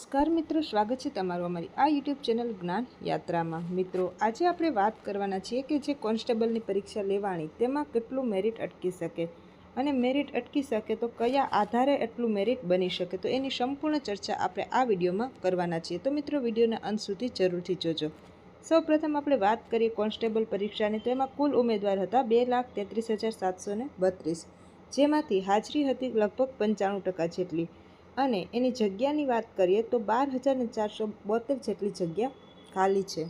નમસ્કાર મિત્રો, સ્વાગત છે તમારું અમારી આ યુટ્યુબ ચેનલ જ્ઞાન યાત્રામાં. મિત્રો, આજે આપણે વાત કરવાના છીએ કે જે કોન્સ્ટેબલની પરીક્ષા લેવાની, તેમાં કેટલું મેરિટ અટકી શકે અને મેરિટ અટકી શકે તો કયા આધારે એટલું મેરિટ બની શકે? તો એની સંપૂર્ણ ચર્ચા આપણે આ વિડીયોમાં કરવાના છીએ. તો મિત્રો, વિડીયોના અંત સુધી જરૂરથી જોજો. સૌપ્રથમ આપણે વાત કરીએ કોન્સ્ટેબલ પરીક્ષાની, તો એમાં કુલ ઉમેદવાર હતા બે લાખ તેત્રીસ હજાર સાતસો બત્રીસ, જેમાંથી હાજરી હતી લગભગ પંચાણું ટકા જેટલી. અને એની જગ્યાની વાત કરીએ તો બાર હજાર ને ચારસો બોતેર જેટલી જગ્યા ખાલી છે.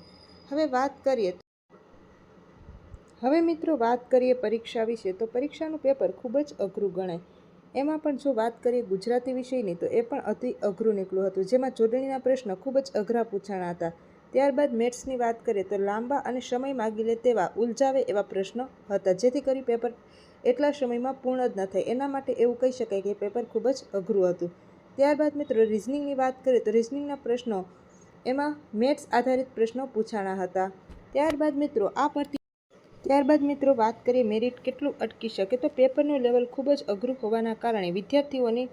હવે વાત કરીએ હવે મિત્રો વાત કરીએ પરીક્ષા વિશે, તો પરીક્ષાનું પેપર ખૂબ જ અઘરું ગણાય. એમાં પણ જો વાત કરીએ ગુજરાતી વિષયની, તો એ પણ અતિ અઘરું નીકળ્યું હતું, જેમાં જોડણીના પ્રશ્ન ખૂબ જ અઘરા પૂછાણા હતા. ત્યારબાદ મેથ્સની વાત કરીએ, તો લાંબા અને સમય માગી લે તેવા ઉલઝાવે એવા પ્રશ્નો હતા, જેથી કરી પેપર એટલા સમયમાં પૂર્ણ જ ન થાય. એના માટે એવું કહી શકાય કે પેપર ખૂબ જ અઘરું હતું. ત્યારબાદ મિત્રો રિઝનિંગની વાત કરીએ તો રિઝનિંગના પ્રશ્નો એમાં મેથ્સ આધારિત પ્રશ્નો પૂછાણા હતા. ત્યારબાદ મિત્રો આ પરથી ત્યારબાદ મિત્રો વાત કરીએ મેરિટ કેટલું અટકી શકે તો પેપરનું લેવલ ખૂબ જ અઘરું હોવાના કારણે વિદ્યાર્થીઓની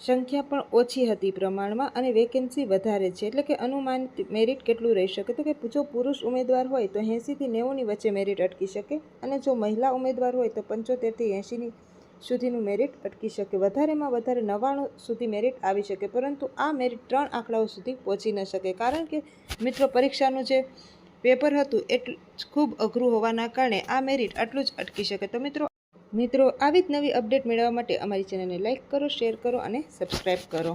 સંખ્યા પણ ઓછી હતી પ્રમાણમાં અને વેકેન્સી વધારે છે. એટલે કે અનુમાનિત મેરિટ કેટલું રહી શકે તો કે જો પુરુષ ઉમેદવાર હોય તો એંસીથી નેવુંની વચ્ચે મેરિટ અટકી શકે અને જો મહિલા ઉમેદવાર હોય તો પંચોતેરથી એંશીની સુધીનું મેરિટ અટકી શકે. વધારેમાં વધારે નવ્વાણું સુધી મેરિટ આવી શકે, પરંતુ આ મેરિટ ત્રણ આંકડાઓ સુધી પહોંચી ન શકે. કારણ કે મિત્રો, પરીક્ષાનું જે પેપર હતું એટલું ખૂબ અઘરું હોવાના કારણે આ મેરિટ આટલું જ અટકી શકે. તો મિત્રો મિત્રો, આવી જ નવી અપડેટ મેળવવા માટે અમારી ચેનલને લાઇક કરો શેર કરો અને સબસ્ક્રાઈબ કરો.